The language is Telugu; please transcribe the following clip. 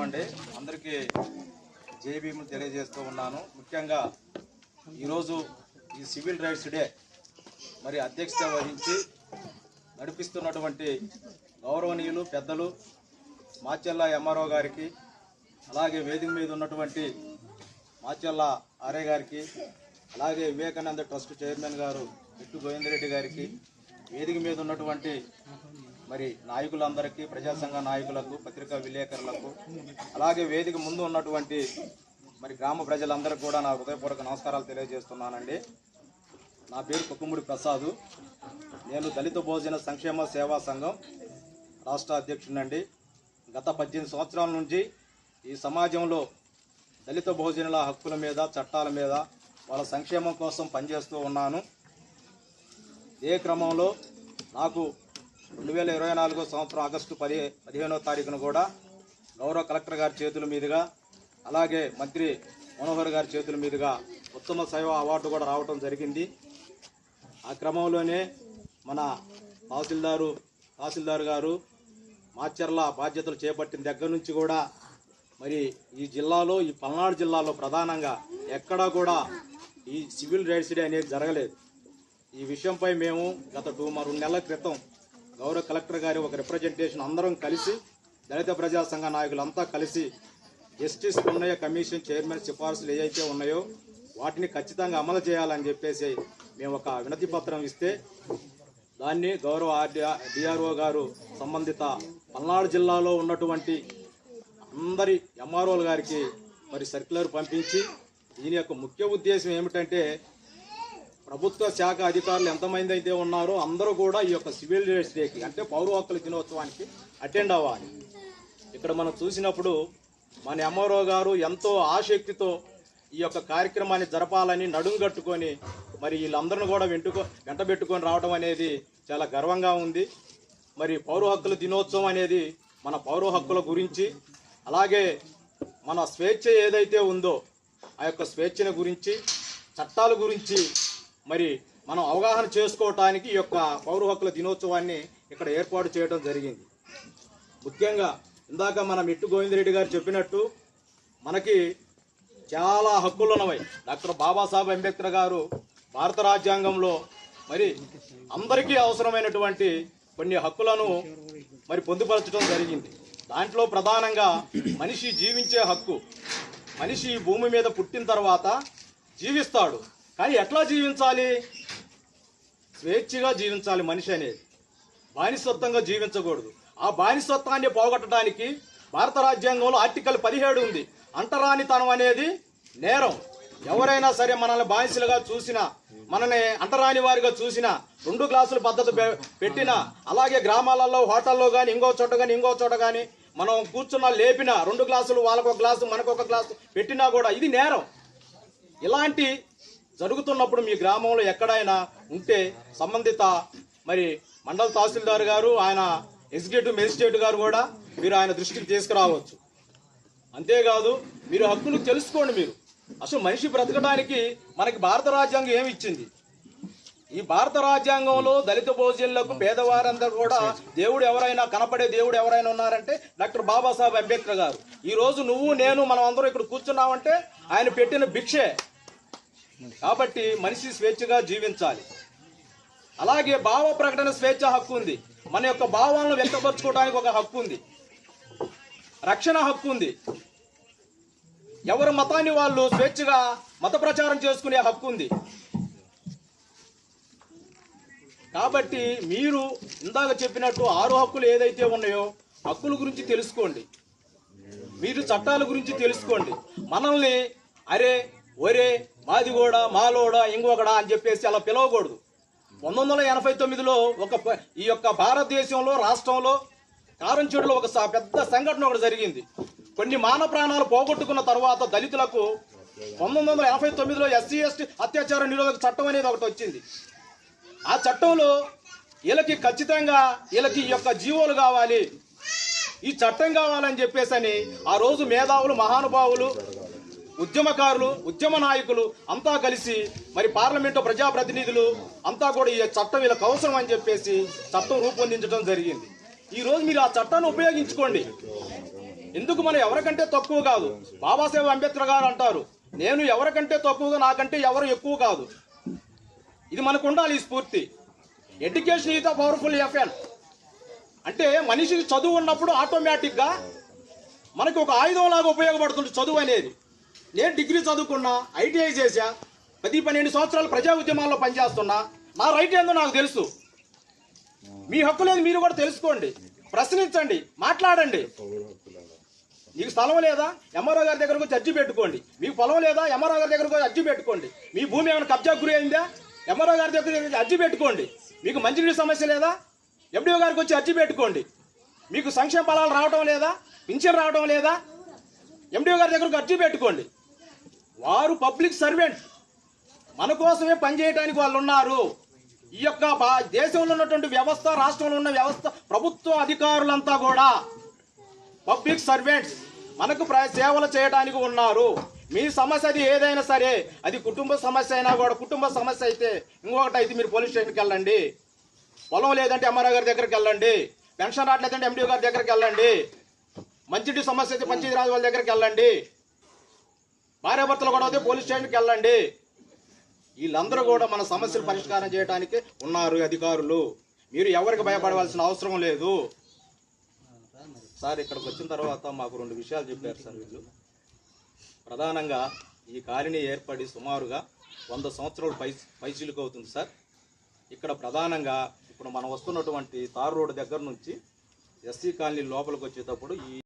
అండి అందరికీ జేబీఎం తెలియజేస్తూ ఉన్నాను. ముఖ్యంగా ఈరోజు ఈ సివిల్ రైట్స్ డే మరి అధ్యక్షత వహించి నడిపిస్తున్నటువంటి గౌరవనీయులు పెద్దలు మాచెల్ల ఎంఆర్ఓ గారికి అలాగే వేదిక మీద ఉన్నటువంటి మాచెల్ల ఆర్య గారికి అలాగే వివేకానంద ట్రస్ట్ చైర్మన్ గారు ఎట్టు గోవిందరెడ్డి గారికి వేదిక మీద ఉన్నటువంటి మరి నాయకులందరికీ ప్రజాసంఘ నాయకులకు పత్రికా విలేకరులకు అలాగే వేదిక ముందు ఉన్నటువంటి మరి గ్రామ ప్రజలందరూ కూడా నా హృదయపూర్వక నమస్కారాలు తెలియజేస్తున్నానండి. నా పేరు కుక్కుముడి ప్రసాదు. నేను దళిత భోజన సంక్షేమ సేవా సంఘం రాష్ట్ర అధ్యక్షుడినండి. గత పద్దెనిమిది సంవత్సరాల నుంచి ఈ సమాజంలో దళిత భోజనుల హక్కుల మీద చట్టాల మీద వాళ్ళ సంక్షేమం కోసం పనిచేస్తూ ఉన్నాను. ఏ క్రమంలో నాకు రెండు వేల ఇరవై నాలుగో సంవత్సరం ఆగస్టు పది పదిహేనో తారీఖున కూడా గౌరవ కలెక్టర్ గారి చేతుల మీదుగా అలాగే మంత్రి మనోహర్ గారి చేతుల మీదుగా ఉత్తమ సేవ అవార్డు కూడా రావటం జరిగింది. ఆ క్రమంలోనే మన తహసీల్దారు తహసీల్దార్ గారు మాచర్ల బాధ్యతలు చేపట్టిన దగ్గర నుంచి కూడా మరి ఈ జిల్లాలో ఈ పల్నాడు జిల్లాలో ప్రధానంగా ఎక్కడా కూడా ఈ సివిల్ రైట్స్ డే అనేది జరగలేదు. ఈ విషయంపై మేము గత టూ రెండు నెలల క్రితం గౌరవ కలెక్టర్ గారి ఒక రిప్రజెంటేషన్ అందరం కలిసి దళిత ప్రజా సంఘ నాయకులంతా కలిసి జస్టిస్ ఉన్నయ కమిషన్ చైర్మన్ సిఫార్సులు ఏవైతే ఉన్నాయో వాటిని ఖచ్చితంగా అమలు చేయాలని చెప్పేసి మేము ఒక వినతి పత్రం ఇస్తే దాన్ని గౌరవ ఆర్డి డిఆర్ఓ గారు సంబంధిత పల్నాడు జిల్లాలో ఉన్నటువంటి అందరి ఎంఆర్ఓల గారికి మరి సర్క్యులర్ పంపించి దీని యొక్క ముఖ్య ఉద్దేశం ఏమిటంటే ప్రభుత్వ శాఖ అధికారులు ఎంతమంది అయితే ఉన్నారో అందరూ కూడా ఈ యొక్క సివిల్ రైట్స్ డేకి అంటే పౌర హక్కుల దినోత్సవానికి అటెండ్ అవ్వాలి. ఇక్కడ మనం చూసినప్పుడు మన ఎంఆర్ఓ గారు ఎంతో ఆసక్తితో ఈ యొక్క కార్యక్రమాన్ని జరపాలని నడుం కట్టుకొని మరి వీళ్ళందరిని కూడా వెంటుకో వెంట పెట్టుకొని రావడం అనేది చాలా గర్వంగా ఉంది. మరి పౌర హక్కుల దినోత్సవం అనేది మన పౌర హక్కుల గురించి అలాగే మన స్వేచ్ఛ ఏదైతే ఉందో ఆ యొక్క స్వేచ్ఛను గురించి చట్టాల గురించి మరి మనం అవగాహన చేసుకోవటానికి ఈ యొక్క పౌర హక్కుల దినోత్సవాన్ని ఇక్కడ ఏర్పాటు చేయడం జరిగింది. ముఖ్యంగా ఇందాక మన మిట్టు గోవిందరెడ్డి గారు చెప్పినట్టు మనకి చాలా హక్కులు ఉన్నవి డాక్టర్ బాబాసాహెబ్ అంబేద్కర్ గారు భారత రాజ్యాంగంలో మరి అందరికీ అవసరమైనటువంటి కొన్ని హక్కులను మరి పొందుపరచడం జరిగింది. దాంట్లో ప్రధానంగా మనిషి జీవించే హక్కు. మనిషి ఈ భూమి మీద పుట్టిన తర్వాత జీవిస్తాడు. కానీ ఎట్లా జీవించాలి? స్వేచ్ఛగా జీవించాలి మనిషి అనేది. బానిసత్వంగా జీవించకూడదు. ఆ బానిసత్వాన్ని పోగొట్టడానికి భారత రాజ్యాంగంలో ఆర్టికల్ పదిహేడు ఉంది. అంటరానితనం అనేది నేరం. ఎవరైనా సరే మనల్ని బానిసలుగా చూసినా మనని అంటరాని వారిగా చూసినా రెండు గ్లాసుల పద్ధతి పె- పెట్టినా అలాగే గ్రామాలలో హోటల్లో కానీ ఇంకో చోట కానీ ఇంకో చోట కానీ మనం కూర్చున్న లేపిన రెండు గ్లాసులు వాళ్ళకు ఒక గ్లాసు మనకు ఒక గ్లాసు పెట్టినా కూడా ఇది నేరం. ఇలాంటి జరుగుతున్నప్పుడు మీ గ్రామంలో ఎక్కడైనా ఉంటే సంబంధిత మరి మండల తహసీల్దార్ గారు ఆయన ఎగ్జిక్యూటివ్ మెజిస్ట్రేట్ గారు కూడా మీరు ఆయన దృష్టికి తీసుకురావచ్చు. అంతేకాదు మీరు హక్కులు తెలుసుకోండి మీరు. అసలు మనిషి బ్రతకడానికి మనకి భారత రాజ్యాంగం ఏమి ఇచ్చింది? ఈ భారత రాజ్యాంగంలో దళిత భోజనులకు పేదవారందరూ కూడా దేవుడు ఎవరైనా కనపడే దేవుడు ఎవరైనా ఉన్నారంటే డాక్టర్ బాబాసాహెబ్ అంబేద్కర్ గారు. ఈ రోజు నువ్వు నేను మనం అందరూ ఇక్కడ కూర్చున్నామంటే ఆయన పెట్టిన భిక్షే. కాబట్టి మనిషి స్వేచ్ఛగా జీవించాలి. అలాగే భావ ప్రకటన స్వేచ్ఛ హక్కు ఉంది. మన యొక్క భావాలను వ్యక్తపరచుకోవడానికి ఒక హక్కు ఉంది. రక్షణ హక్కు ఉంది. ఎవరి మతాన్ని వాళ్ళు స్వేచ్ఛగా మత ప్రచారం చేసుకునే హక్కు ఉంది. కాబట్టి మీరు ఇందాక చెప్పినట్టు ఆరు హక్కులు ఏదైతే ఉన్నాయో హక్కుల గురించి తెలుసుకోండి. మీరు చట్టాల గురించి తెలుసుకోండి. మనల్ని అరే ఒరే మాది కూడా మాలోడా ఇంకొకడా అని చెప్పేసి అలా పిలవకూడదు. పంతొమ్మిది వందల ఎనభై తొమ్మిదిలో ఒక ఈ యొక్క భారతదేశంలో రాష్ట్రంలో కారంచేడులో ఒక స- పెద్ద సంఘటన ఒకటి జరిగింది. కొన్ని మాన ప్రాణాలు పోగొట్టుకున్న తర్వాత దళితులకు పంతొమ్మిది వందల ఎనభై తొమ్మిదిలో ఎస్సీ ఎస్టీ అత్యాచార నిరోధక చట్టం అనేది ఒకటి వచ్చింది. ఆ చట్టంలో వీళ్ళకి ఖచ్చితంగా వీళ్ళకి ఈ యొక్క జీవోలు కావాలి. ఈ చట్టం కావాలని చెప్పేసి అని ఆ రోజు మేధావులు మహానుభావులు ఉద్యమకారులు ఉద్యమ నాయకులు అంతా కలిసి మరి పార్లమెంటు ప్రజాప్రతినిధులు అంతా కూడా ఈ చట్టం వీళ్ళకి అవసరం అని చెప్పేసి చట్టం రూపొందించడం జరిగింది. ఈ రోజు మీరు ఆ చట్టాన్ని ఉపయోగించుకోండి. ఎందుకు మనం ఎవరికంటే తక్కువ కాదు? బాబాసాహెబ్ అంబేద్కర్ గారు అంటారు నేను ఎవరికంటే తక్కువగా నాకంటే ఎవరు ఎక్కువ కాదు. ఇది మనకు ఉండాలి ఈ స్ఫూర్తి. ఎడ్యుకేషన్ ఈజ్ ద పవర్ఫుల్ ఎఫ్ఎన్ అంటే మనిషికి చదువు ఉన్నప్పుడు ఆటోమేటిక్గా మనకి ఒక ఆయుధం లాగా ఉపయోగపడుతుంది చదువు అనేది. నేను డిగ్రీ చదువుకున్నా ఐటీఐ చేశా పది పన్నెండు సంవత్సరాలు ప్రజా ఉద్యమాల్లో పనిచేస్తున్నా. నా రైట్ ఏందో నాకు తెలుసు. మీ హక్కులేదు మీరు కూడా తెలుసుకోండి. ప్రశ్నించండి మాట్లాడండి. మీకు స్థలం లేదా? ఎంఆర్ఓ గారి దగ్గరకు అర్జీ పెట్టుకోండి. మీకు పొలం లేదా? ఎంఆర్ఓ గారి దగ్గరకు వచ్చి అర్జీ పెట్టుకోండి. మీ భూమి ఏమైనా కబ్జా గురి అయిందా ఎంఆర్ఓ గారి దగ్గర అర్జీ పెట్టుకోండి. మీకు మంచినీటి సమస్య లేదా? ఎండిఓ గారికి వచ్చి అర్జీ పెట్టుకోండి. మీకు సంక్షేమ ఫలాలు రావడం లేదా? పింఛన్ రావడం లేదా? ఎండిఓ గారి దగ్గరకు అర్జీ పెట్టుకోండి. వారు పబ్లిక్ సర్వెంట్. మన కోసమే పనిచేయడానికి వాళ్ళు ఉన్నారు ఈ యొక్క దేశంలో ఉన్నటువంటి వ్యవస్థ రాష్ట్రంలో ఉన్న వ్యవస్థ ప్రభుత్వ అధికారులంతా కూడా పబ్లిక్ సర్వెంట్స్ మనకు ప్ర- సేవలు చేయడానికి ఉన్నారు. మీ సమస్య అది ఏదైనా సరే అది కుటుంబ సమస్య అయినా కూడా కుటుంబ సమస్య అయితే ఇంకొకటి అయితే మీరు పోలీస్ స్టేషన్కి వెళ్ళండి. పొలం లేదంటే ఎంఆర్ఓ గారి దగ్గరికి వెళ్ళండి. పెన్షన్ రావట్లేదంటే ఎండిఓ గారి దగ్గరికి వెళ్ళండి. మంచిటి సమస్య అయితే పంచాయతీరాజ్ వాళ్ళ దగ్గరికి వెళ్ళండి. భార్యాభర్తలు కూడా అయితే పోలీస్ స్టేషన్కి వెళ్ళండి. వీళ్ళందరూ కూడా మన సమస్యలు పరిష్కారం చేయడానికి ఉన్నారు అధికారులు. మీరు ఎవరికి భయపడవలసిన అవసరం లేదు. సార్ ఇక్కడికి వచ్చిన తర్వాత మాకు రెండు విషయాలు చెప్పారు సార్ వీళ్ళు. ప్రధానంగా ఈ కాలనీ ఏర్పడి సుమారుగా వంద సంవత్సరాలు పై పైచీలకు అవుతుంది సార్. ఇక్కడ ప్రధానంగా ఇప్పుడు మనం వస్తున్నటువంటి తారు రోడ్ దగ్గర నుంచి ఎస్సీ కాలనీ లోపలికి వచ్చేటప్పుడు ఈ